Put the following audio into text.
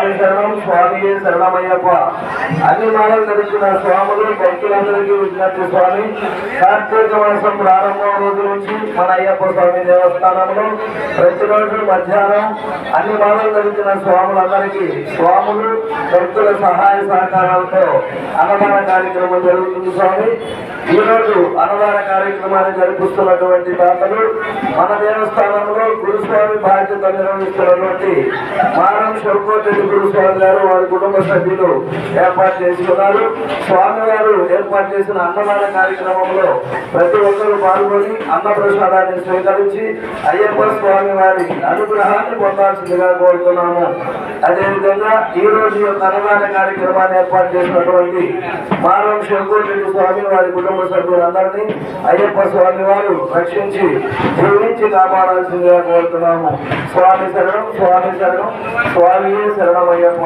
శరణం స్వామి శరణమయ్యప్ప. అన్ని మాలలు ధరించిన స్వాములు భక్తులందరికీ విజ్ఞప్తి స్వామి. కార్తీక మాసం ప్రారంభం రోజు నుంచి మన అయ్యప్ప స్వామి దేవస్థానంలో ప్రతిరోజు మధ్యాహ్నం అన్ని మాలలు ధరించిన స్వాములందరికీ స్వాములు భక్తుల సహాయ సహకారాలతో అన్నదాన కార్యక్రమం జరుగుతుంది స్వామి. ఈరోజు అన్నదాన కార్యక్రమాన్ని జరిపిస్తున్నటువంటి దాతలు మన దేవస్థానంలో గురుస్వామి బాధ్యత నిర్వహిస్తున్నటువంటి మారం శివకోటి గురుస్వామి గారు వారి కుటుంబ సభ్యులు ఏర్పాటు చేసుకున్నారు. స్వామి గారు ఏర్పాటు చేసిన అన్నదాన కార్యక్రమంలో ప్రతి ఒక్కరూ పాల్గొని అన్న ప్రసాదాన్ని స్వీకరించి అయ్యప్ప స్వామి వారి అనుగ్రహాన్ని పొందాల్సిందిగా కోరుతున్నాము. అదేవిధంగా ఈ రోజు యొక్క అన్నదాన కార్యక్రమాన్ని ఏర్పాటు చేసినటువంటి మారం శంకోటి స్వామి వారి కుటుంబ సభ్యులందరినీ అయ్యప్ప స్వామి వారు రక్షించి జీవించి కాపాడాల్సిందిగా కోరుతున్నాము. స్వామి శరణం స్వామి శరణం స్వామియే శరణమయ్యప్ప.